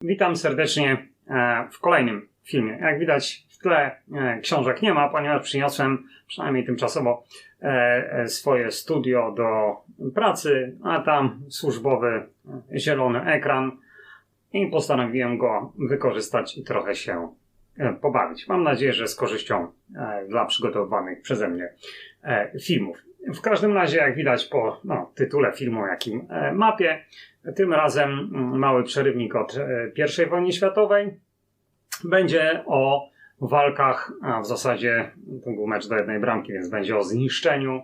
Witam serdecznie e, w kolejnym filmie. Jak widać w tle e, książek nie ma, ponieważ przyniosłem przynajmniej tymczasowo e, swoje studio do pracy, a tam służbowy zielony ekran i postanowiłem go wykorzystać i trochę się pobawić. Mam nadzieję, że z korzyścią dla przygotowanych przeze mnie filmów. W każdym razie, jak widać po no, tytule filmu, jakim mapie, tym razem mm, mały przerywnik od e, I wojny światowej. Będzie o walkach, a w zasadzie to był mecz do jednej bramki, więc będzie o zniszczeniu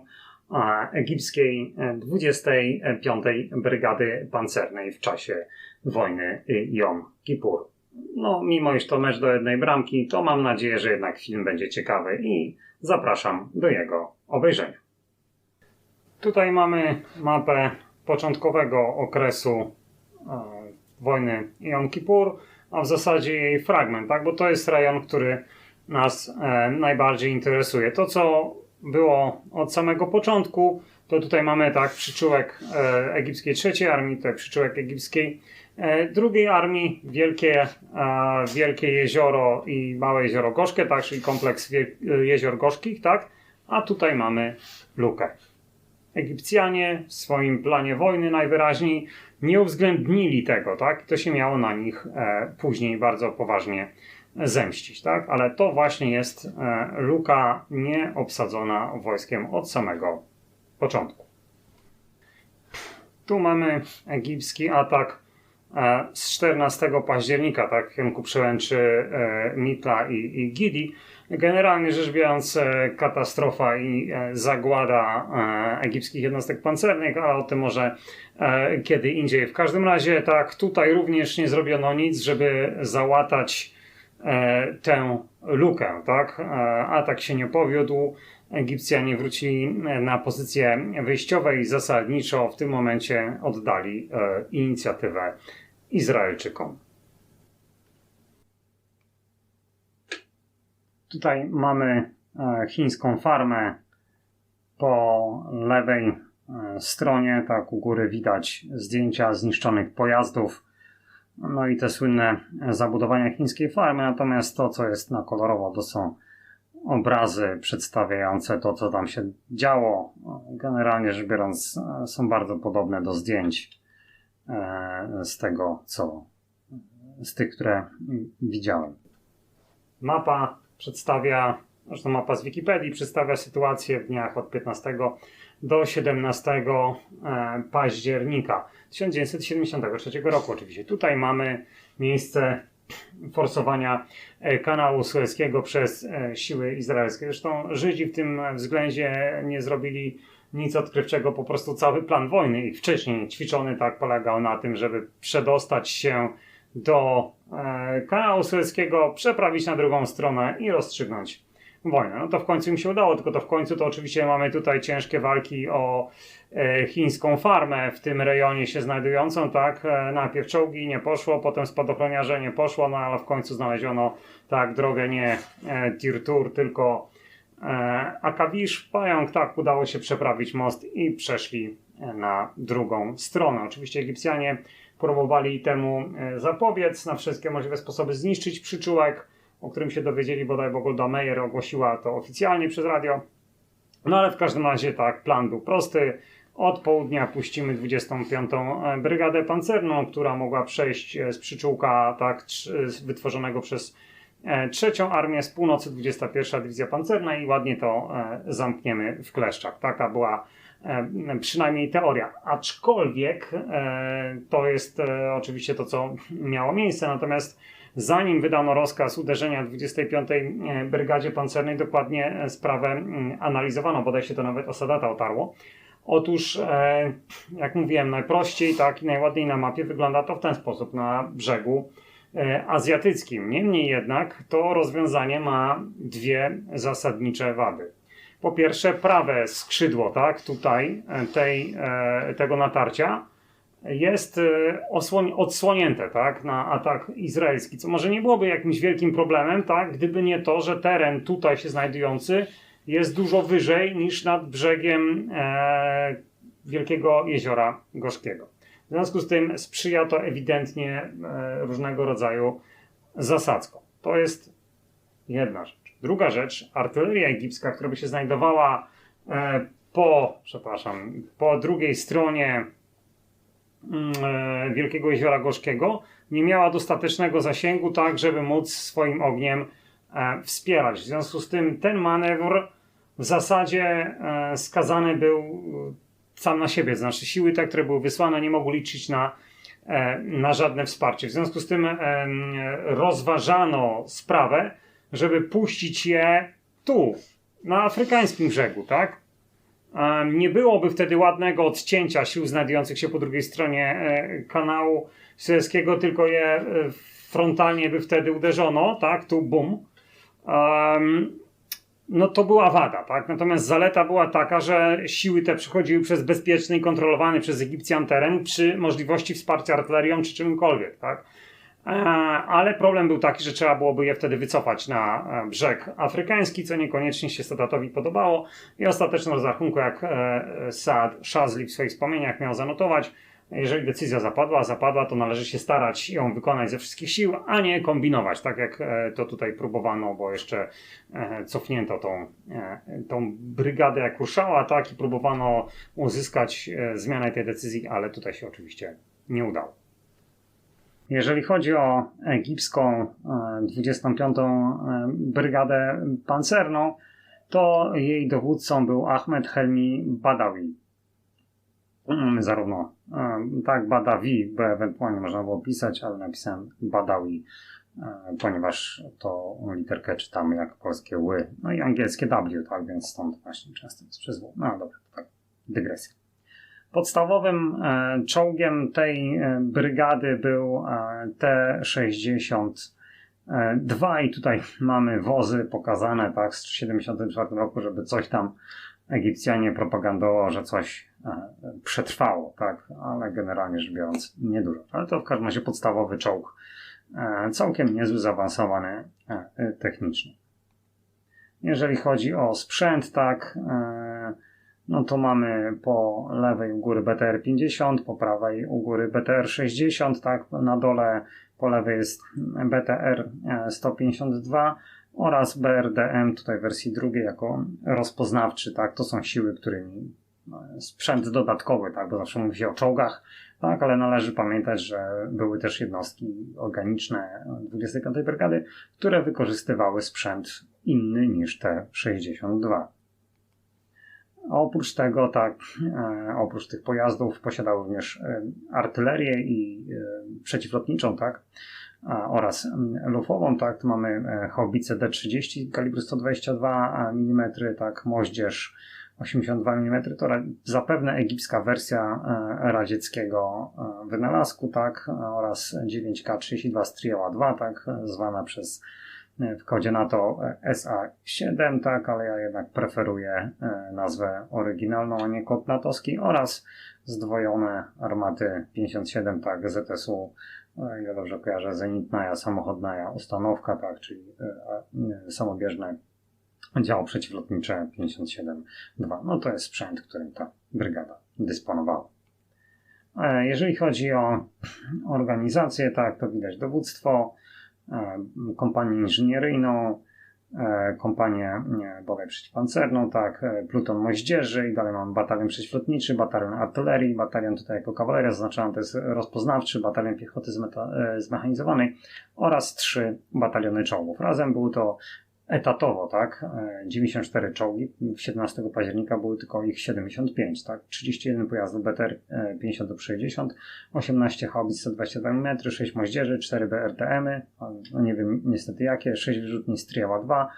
egipskiej 25. E, Brygady Pancernej w czasie wojny Jom Kippur. No, mimo iż to mecz do jednej bramki, to mam nadzieję, że jednak film będzie ciekawy i zapraszam do jego obejrzenia. Tutaj mamy mapę początkowego okresu e, wojny Jom Kippur, a w zasadzie jej fragment, tak? bo to jest rejon, który nas e, najbardziej interesuje. To, co było od samego początku, to tutaj mamy tak przyczółek e, egipskiej trzeciej armii, tutaj przyczółek egipskiej drugiej armii, wielkie, wielkie jezioro i małe jezioro Gorzkie, tak, czyli kompleks jezior gorzkich, tak, a tutaj mamy lukę. Egipcjanie w swoim planie wojny najwyraźniej nie uwzględnili tego, tak? To się miało na nich e, później bardzo poważnie zemścić, tak? Ale to właśnie jest e, luka nieobsadzona wojskiem od samego początku. Tu mamy egipski atak e, z 14 października, tak, w kierunku przełęczy Mitla i, i Gidi. Generalnie rzecz biorąc, e, katastrofa i e, zagłada e, egipskich jednostek pancernych, ale o tym może kiedy indziej. W każdym razie, tak, tutaj również nie zrobiono nic, żeby załatać tę lukę, tak? Atak się nie powiódł. Egipcjanie wrócili na pozycje wyjściowe i zasadniczo w tym momencie oddali inicjatywę Izraelczykom. Tutaj mamy e, chińską farmę po lewej e, stronie, tak u góry widać zdjęcia zniszczonych pojazdów, no i te słynne zabudowania chińskiej farmy, natomiast to, co jest na kolorowo, to są obrazy przedstawiające to, co tam się działo. Generalnie rzecz biorąc, e, są bardzo podobne do zdjęć z tego, co z tych, które widziałem. Mapa przedstawia, zresztą mapa z Wikipedii, przedstawia sytuację w dniach od 15 do 17 e, października 1973 roku oczywiście. Tutaj mamy miejsce forsowania e, kanału sueskiego przez e, siły izraelskie. Zresztą Żydzi w tym względzie nie zrobili nic odkrywczego, po prostu cały plan wojny i wcześniej ćwiczony tak polegał na tym, żeby przedostać się do kanału sueskiego, przeprawić na drugą stronę i rozstrzygnąć wojnę. No to w końcu im się udało, tylko to w końcu to oczywiście mamy tutaj ciężkie walki o e, chińską farmę w tym rejonie się znajdującą, tak? E, najpierw czołgi nie poszło, potem spadochroniarze nie poszło, no ale w końcu znaleziono tak drogę nie e, Tirtur, tylko e, Akawisz, pająk, tak udało się przeprawić most i przeszli na drugą stronę. Oczywiście Egipcjanie próbowali temu e, zapobiec, na wszystkie możliwe sposoby zniszczyć przyczółek, o którym się dowiedzieli bodaj, bo Golda Meir ogłosiła to oficjalnie przez radio. No ale w każdym razie tak, plan był prosty. Od południa puścimy 25. E, Brygadę Pancerną, która mogła przejść e, z przyczółka tak, wytworzonego przez trzecią armię, z północy 21. Dywizja Pancerna i ładnie to zamkniemy w kleszczach. Taka była przynajmniej teoria. Aczkolwiek e, to jest e, oczywiście to, co miało miejsce, natomiast zanim wydano rozkaz uderzenia 25. Brygadzie Pancernej, dokładnie sprawę analizowano, bodaj się to nawet Osadata otarło. Otóż, jak mówiłem, najprościej tak i najładniej na mapie wygląda to w ten sposób na brzegu azjatyckim. Niemniej jednak to rozwiązanie ma dwie zasadnicze wady po pierwsze prawe skrzydło, tak, tutaj e, tej, e, tego natarcia jest e, odsłonięte, tak, na atak izraelski, co może nie byłoby jakimś wielkim problemem, tak, gdyby nie to, że teren tutaj się znajdujący jest dużo wyżej niż nad brzegiem e, Wielkiego Jeziora Gorzkiego. W związku z tym sprzyja to ewidentnie e, różnego rodzaju zasadzkom. To jest jedna rzecz. Druga rzecz, artyleria egipska, która by się znajdowała e, po, przepraszam, po drugiej stronie mm, e, Wielkiego Jeziora Gorzkiego, nie miała dostatecznego zasięgu, tak, żeby móc swoim ogniem wspierać. W związku z tym ten manewr w zasadzie skazany był sam na siebie. Znaczy siły te, które były wysłane, nie mogły liczyć na, e, na żadne wsparcie. W związku z tym rozważano sprawę, żeby puścić je tu, na afrykańskim brzegu, tak? Nie byłoby wtedy ładnego odcięcia sił znajdujących się po drugiej stronie e, kanału Suezkiego, tylko je e, frontalnie by wtedy uderzono, tak? Tu bum no to była wada, tak? Natomiast zaleta była taka, że siły te przychodziły przez bezpieczny i kontrolowany przez Egipcjan teren przy możliwości wsparcia artylerią czy czymkolwiek, tak? E, ale problem był taki, że trzeba byłoby je wtedy wycofać na e, brzeg afrykański, co niekoniecznie się Sadatowi podobało i ostatecznym rozrachunku, jak e, Saad Shazli w swoich wspomnieniach miał zanotować, jeżeli decyzja zapadła, zapadła, to należy się starać ją wykonać ze wszystkich sił, a nie kombinować, tak jak to tutaj próbowano, bo jeszcze cofnięto tą, tą brygadę jak ruszała, tak, i próbowano uzyskać zmianę tej decyzji, ale tutaj się oczywiście nie udało. Jeżeli chodzi o egipską 25. Brygadę Pancerną, to jej dowódcą był Ahmed Helmi Badawi. Mm, zarówno tak Badawi, bo ewentualnie można było pisać, ale napisałem Badawi, ponieważ to literkę czytamy jak polskie ły, no i angielskie W, tak, więc stąd właśnie często jest przez W. No dobra, tak, dygresja. Podstawowym e, czołgiem tej e, brygady był e, T-62 i tutaj mamy wozy pokazane tak z 1974 roku, żeby coś tam Egipcjanie propagandowo, że coś przetrwało, tak, ale generalnie rzecz biorąc niedużo. Ale to w każdym razie podstawowy czołg, całkiem niezły, zaawansowany technicznie. Jeżeli chodzi o sprzęt, tak, no to mamy po lewej u góry BTR 50, po prawej u góry BTR 60, tak, na dole po lewej jest BTR 152, oraz BRDM, tutaj w wersji drugiej, jako rozpoznawczy, tak, to są siły, którymi no, sprzęt dodatkowy, tak, bo zawsze mówi się o czołgach, tak, ale należy pamiętać, że były też jednostki organiczne 25. Brygady, które wykorzystywały sprzęt inny niż te 62. oprócz tego, tak, e, oprócz tych pojazdów posiadały również e, artylerię i e, przeciwlotniczą, tak, oraz lufową, tak, mamy e, haubicę D30 kalibru 122 mm, tak, moździerz 82 mm, to zapewne egipska wersja radzieckiego wynalazku, tak, oraz 9K32 Strioła 2, tak, zwana przez w kodzie NATO SA7, tak, ale ja jednak preferuję nazwę oryginalną, a nie kod natowski oraz zdwojone armaty 57, tak, ZSU o ile dobrze kojarzę, zenitna, samochodna ustanowka, tak, czyli e, samobieżne działo przeciwlotnicze 57-2. No to jest sprzęt, którym ta brygada dysponowała. E, jeżeli chodzi o organizację, tak, to widać dowództwo, e, kompanię inżynieryjną, E, kompanię bodaj przeciwpancerną, tak, e, pluton moździerzy i dalej mam batalion przeciwlotniczy, batalion artylerii, batalion tutaj jako kawaleria zaznaczony to jest rozpoznawczy, batalion piechoty e, zmechanizowanej oraz trzy bataliony czołgów. Razem było to etatowo, tak, 94 e, czołgi, 17 października były tylko ich 75, tak, 31 pojazdów BTR 50 do 60, 18 haubic 122 mm, 6 moździerzy, 4 BRTM-y, no nie wiem niestety jakie, 6 wyrzutni Striała 2,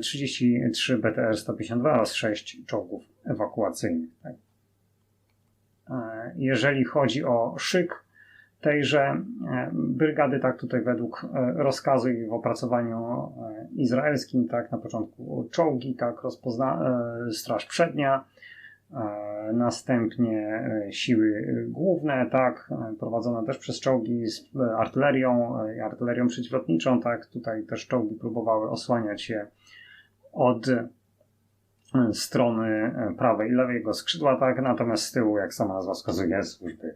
33 BTR 152 oraz 6 czołgów ewakuacyjnych. Tak. E, jeżeli chodzi o szyk, tejże e, brygady, tak tutaj według e, rozkazu i w opracowaniu e, izraelskim, tak na początku czołgi, tak rozpozna straż przednia, następnie siły główne, tak, prowadzone też przez czołgi z artylerią, artylerią przeciwlotniczą, tak, tutaj też czołgi próbowały osłaniać się od strony prawej i lewej jego skrzydła, tak, natomiast z tyłu, jak sama nazwa wskazuje, służby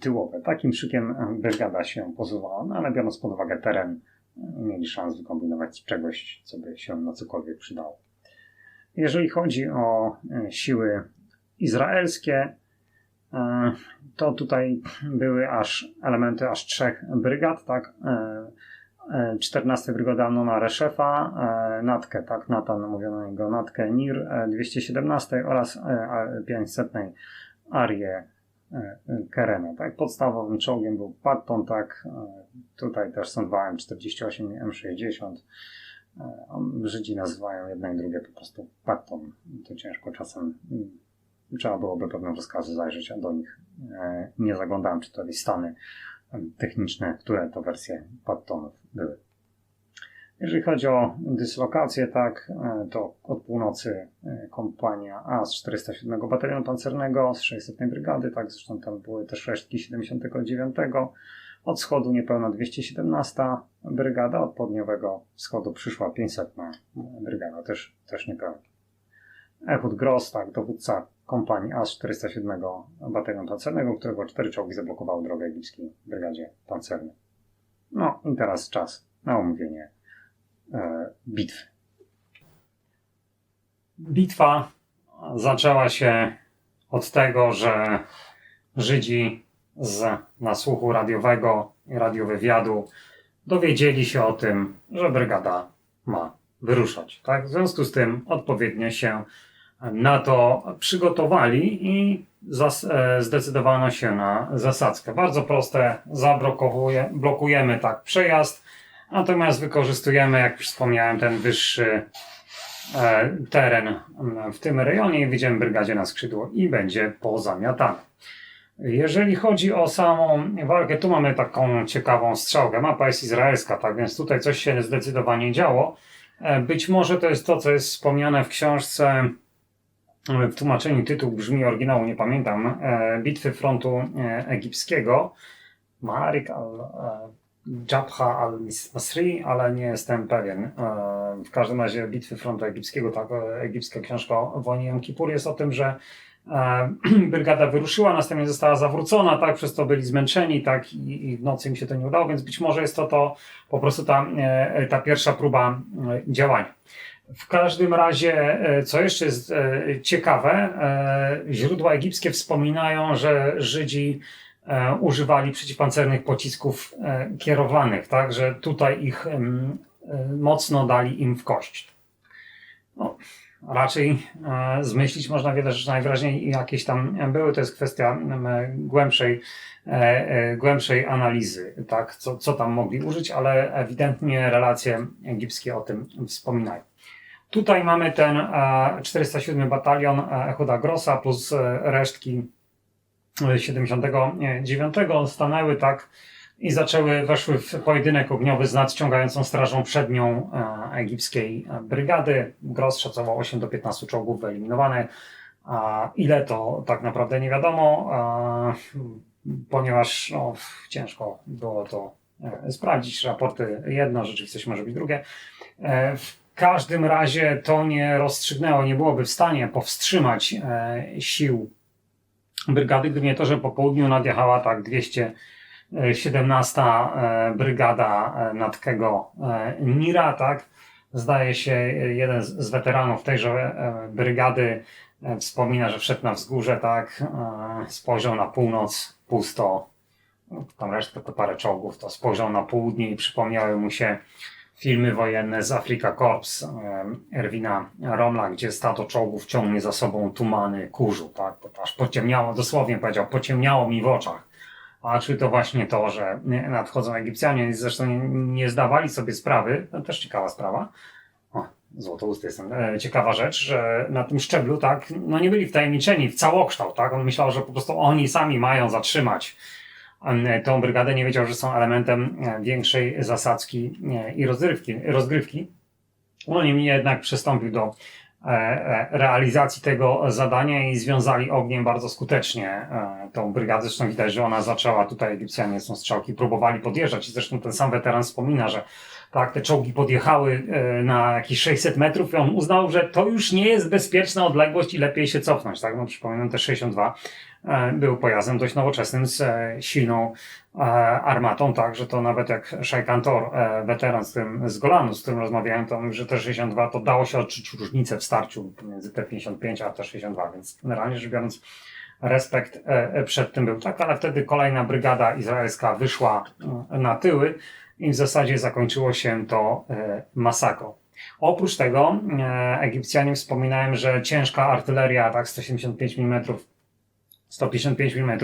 tyłowe. Takim szykiem e, brygada się posuwała, no ale biorąc pod uwagę teren, e, mieli szans wykombinować czegoś, co by się na cokolwiek przydało. Jeżeli chodzi o e, siły izraelskie, to tutaj były aż elementy aż trzech brygad, tak? E, e, 14 brygada Amnona Reszefa, Natkę, tak? Natan mówiono niego Natkę Nir e, 217 oraz e, a- 500 Arię Kerena, tak? Podstawowym czołgiem był Patton, tak? E, Tutaj też są dwa M48 i M60. E, Żydzi nazywają jedno i drugie po prostu Patton. To ciężko czasem mm, trzeba byłoby pewne rozkazy zajrzeć, a do nich e, nie zaglądałem, czy to jakieś stany e, techniczne, które to wersje Pattonów były. Jeżeli chodzi o dyslokację, tak, e, to od północy e, kompania A z 407 Batalionu Pancernego, z 600 Brygady, tak, zresztą tam były też resztki 79. Od wschodu niepełna 217 Brygada, od południowego wschodu przyszła 500 Brygada, też, też niepełna. Ehud Gross, tak, dowódca kompanii A z 407 Batalionu Pancernego, którego cztery czołgi zablokowały drogę egipskiej Brygadzie Pancernej. No i teraz czas na omówienie bitwy. Bitwa zaczęła się od tego, że Żydzi z nasłuchu radiowego i radiowywiadu dowiedzieli się o tym, że brygada ma wyruszać. Tak? W związku z tym odpowiednio się na to przygotowali i e, zdecydowano się na zasadzkę. Bardzo proste, zablokowuje, blokujemy tak przejazd, natomiast wykorzystujemy, jak wspomniałem, ten wyższy e, teren w tym rejonie i widzimy brygadzie na skrzydło i będzie pozamiatany. Jeżeli chodzi o samą walkę, tu mamy taką ciekawą strzałkę. Mapa jest izraelska, tak więc tutaj coś się zdecydowanie działo. E, Być może to jest to, co jest wspomniane w książce. W tłumaczeniu tytuł brzmi oryginału, nie pamiętam. e, Bitwy frontu e, egipskiego. Marik al Jabha al-Masri, ale nie jestem pewien. E, W każdym razie bitwy frontu egipskiego, tak, e, egipska książka o wojnie Jom Kippur jest o tym, że e, brygada wyruszyła, następnie została zawrócona, tak, przez to byli zmęczeni, tak, i, i w nocy im się to nie udało, więc być może jest to to po prostu ta, ta pierwsza próba działania. W każdym razie, co jeszcze jest ciekawe, źródła egipskie wspominają, że Żydzi używali przeciwpancernych pocisków e, kierowanych, tak, że tutaj ich e, mocno dali im w kość. No, raczej e, zmyślić można wiele rzeczy, najwyraźniej jakieś tam były, to jest kwestia głębszej, e, e, głębszej analizy, tak, co, co tam mogli użyć, ale ewidentnie relacje egipskie o tym wspominają. Tutaj mamy ten e, 407 batalion e, Echoda Grossa plus e, resztki e, 79 stanęły tak i zaczęły, weszły w pojedynek ogniowy z nadciągającą strażą przednią e, egipskiej e, brygady. Gross szacował 8 do 15 czołgów wyeliminowane. A ile to tak naprawdę nie wiadomo, e, ponieważ no, ciężko było to sprawdzić. Raporty jedno, rzeczywistość może być drugie. W każdym razie to nie rozstrzygnęło, nie byłoby w stanie powstrzymać sił brygady, gdyby nie to, że po południu nadjechała tak 217 e, brygada e, Natkiego e, Nira, tak? Zdaje się, jeden z, weteranów tejże brygady wspomina, że wszedł na wzgórze, tak? Spojrzał na północ, pusto. No, Tam resztę to parę czołgów, to spojrzał na południe i przypomniały mu się filmy wojenne z Afrika Corps Erwina Romla, gdzie stado czołgów ciągnie za sobą tumany kurzu, tak? Aż pociemniało, dosłownie powiedział, pociemniało mi w oczach. A czy to właśnie to, że nadchodzą Egipcjanie, zresztą nie, zdawali sobie sprawy, to też ciekawa sprawa. O, złotousty jestem. E, ciekawa rzecz, że na tym szczeblu, tak, no nie byli wtajemniczeni w całokształt, tak? On myślał, że po prostu oni sami mają zatrzymać tą brygadę, nie wiedział, że są elementem e, większej zasadzki e, i rozgrywki. rozgrywki. No niemniej jednak przystąpił do e, e, realizacji tego zadania i związali ogniem bardzo skutecznie e, tą brygadę. Zresztą widać, że ona zaczęła, tutaj Egipcjanie są strzałki, próbowali podjeżdżać i zresztą ten sam weteran wspomina, że tak, te czołgi podjechały e, na jakieś 600 metrów i on uznał, że to już nie jest bezpieczna odległość i lepiej się cofnąć, tak, no przypominam te 62 e, był pojazdem dość nowoczesnym z e, silną armatą, tak, że to nawet jak Shai Kantor, weteran z tym, z Golanu, z którym rozmawiałem, to mówił, że te 62 to dało się odczuć różnicę w starciu między T55 a T62, więc generalnie rzecz biorąc respekt przed tym był, tak, ale wtedy kolejna brygada izraelska wyszła na tyły, i w zasadzie zakończyło się to e, masakrą. Oprócz tego e, Egipcjanie wspominają, że ciężka artyleria, tak 175 mm, 155 mm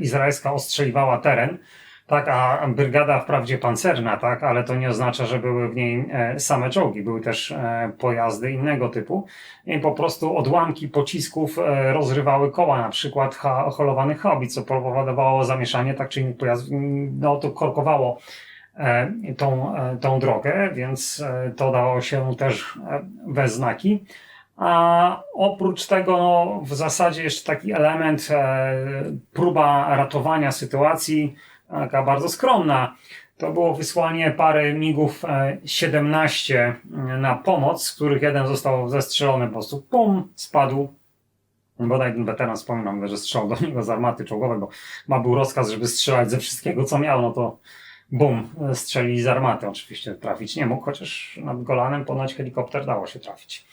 izraelska ostrzeliwała teren, tak, a brygada wprawdzie pancerna, tak, ale to nie oznacza, że były w niej e, same czołgi, były też pojazdy innego typu i po prostu odłamki pocisków rozrywały koła, na przykład holowanych haubic, co powodowało zamieszanie, tak czy innych pojazdów, no to korkowało E, tą, e, tą drogę, więc e, to dało się też we znaki. A oprócz tego, no, w zasadzie jeszcze taki element, próba ratowania sytuacji, taka bardzo skromna, to było wysłanie pary migów 17 na pomoc, z których jeden został zestrzelony po prostu, pum, spadł. Bodaj ten weteran wspominał, że strzelał do niego z armaty czołgowej, bo ma był rozkaz, żeby strzelać ze wszystkiego, co miał, no to bum, strzeli z armaty. Oczywiście trafić nie mógł, chociaż nad Golanem ponoć helikopter dało się trafić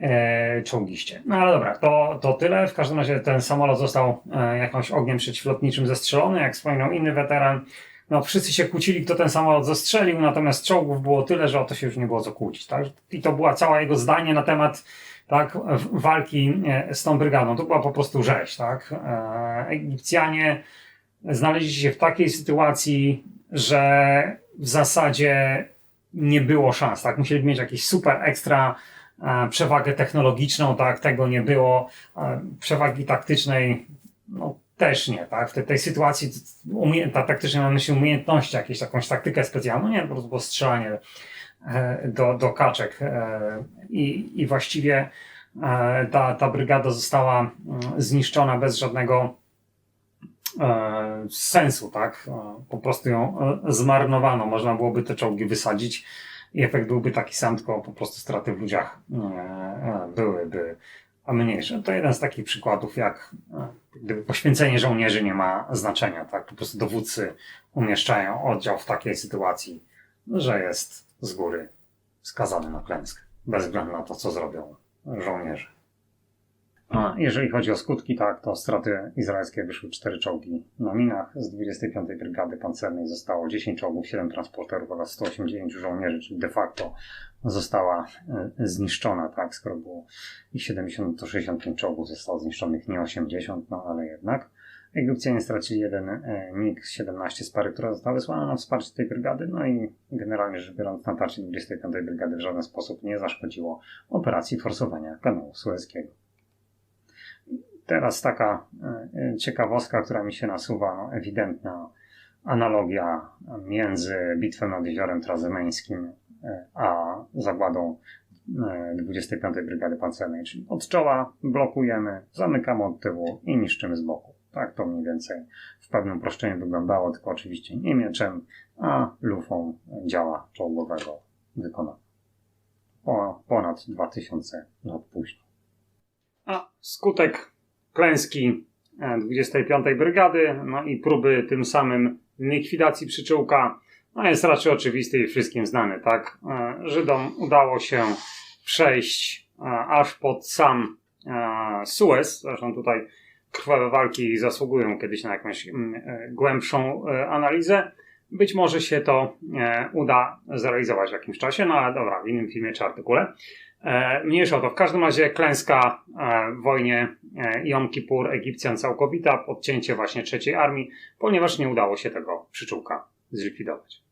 e, czołgiście. No ale dobra, to, to tyle. W każdym razie ten samolot został e, jakimś ogniem przeciwlotniczym zestrzelony, jak wspominał inny weteran. No, wszyscy się kłócili, kto ten samolot zastrzelił, natomiast czołgów było tyle, że o to się już nie było co kłócić. Tak? I to była cała jego zdanie na temat tak, walki e, z tą brygadą. To była po prostu rzeź. Tak? E, Egipcjanie znaleźli się w takiej sytuacji, że w zasadzie nie było szans, tak? Musieli mieć jakieś super ekstra przewagę technologiczną, tak? Tego nie było. E, przewagi taktycznej, no też nie, tak? W tej, tej sytuacji ta taktyczna mam myśli umiejętności, jakieś jakąś taktykę specjalną, nie, po prostu strzelanie e, do, do kaczek e, i, i właściwie e, ta, ta brygada została mm, zniszczona bez żadnego e, sensu, tak? E, po prostu ją e, zmarnowano. Można byłoby te czołgi wysadzić i efekt byłby taki sam, tylko po prostu straty w ludziach e, byłyby mniejsze. To jeden z takich przykładów, jak gdyby poświęcenie żołnierzy nie ma znaczenia, tak? Po prostu dowódcy umieszczają oddział w takiej sytuacji, że jest z góry skazany na klęskę, bez względu na to, co zrobią żołnierze. A jeżeli chodzi o skutki, tak, to straty izraelskie wyszły 4 czołgi na minach. Z 25. Brygady Pancernej zostało 10 czołgów, 7 transporterów oraz 180 żołnierzy, czyli de facto została e, zniszczona, tak, skoro było ich 70 to 65 czołgów zostało zniszczonych, nie 80, no ale jednak. Egipcjanie stracili jeden e, MiG-17 z pary, która została wysłana na wsparcie tej brygady, no i generalnie rzecz biorąc natarcie 25. brygady w żaden sposób nie zaszkodziło operacji forsowania kanału sueskiego. Teraz taka e, ciekawostka, która mi się nasuwa, no, ewidentna analogia między bitwą nad Jeziorem Trazymeńskim e, a zagładą 25. E, Brygady Pancernej, czyli od czoła blokujemy, zamykamy od tyłu i niszczymy z boku. Tak to mniej więcej w pewnym uproszczeniu wyglądało, tylko oczywiście nie mieczem, a lufą działa czołgowego wykonano. Po, ponad 2000 lat później. A skutek klęski 25. E, Brygady, no i próby tym samym likwidacji przyczółka, no jest raczej oczywisty i wszystkim znany, tak? E, Żydom udało się przejść e, aż pod sam Suez, zresztą tutaj krwawe walki zasługują kiedyś na jakąś mm, głębszą analizę. Być może się to uda zrealizować w jakimś czasie, no ale dobra, w innym filmie czy artykule. E, mniejsza o to. W każdym razie klęska e, w wojnie e, Jom Kippur Egipcjan całkowita, odcięcie właśnie trzeciej armii, ponieważ nie udało się tego przyczółka zlikwidować.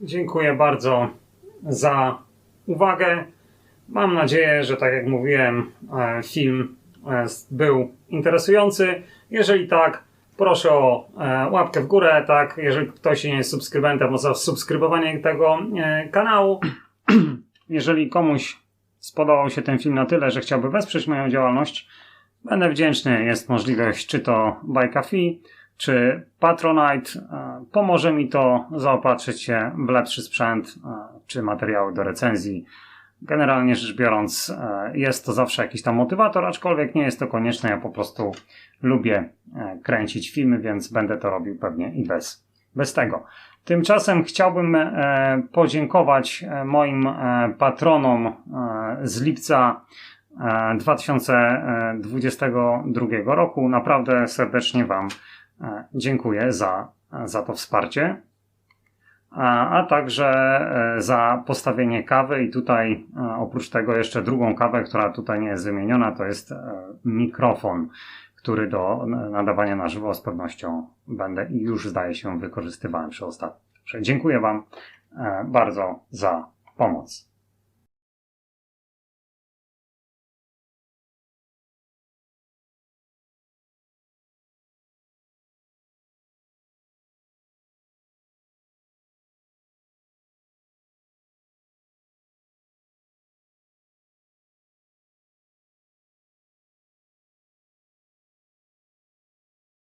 Dziękuję bardzo za uwagę. Mam nadzieję, że tak jak mówiłem, film był interesujący. Jeżeli tak, proszę o łapkę w górę, tak. Jeżeli ktoś nie jest subskrybentem, to subskrybowanie tego kanału. Jeżeli komuś spodobał się ten film na tyle, że chciałby wesprzeć moją działalność, będę wdzięczny. Jest możliwość czy to Buy Coffee, czy Patronite. E, Pomoże mi to zaopatrzyć się w lepszy sprzęt e, czy materiały do recenzji. Generalnie rzecz biorąc, e, jest to zawsze jakiś tam motywator, aczkolwiek nie jest to konieczne. Ja po prostu lubię kręcić filmy, więc będę to robił pewnie i bez, bez tego. Tymczasem chciałbym e, podziękować e, moim e, patronom z lipca e, 2022 roku. Naprawdę serdecznie Wam dziękuję za, za to wsparcie. A, a także za postawienie kawy i tutaj oprócz tego jeszcze drugą kawę, która tutaj nie jest wymieniona, to jest mikrofon, który do nadawania na żywo z pewnością będę i już zdaje się wykorzystywałem przy ostatnim. Dziękuję Wam e, bardzo za pomoc.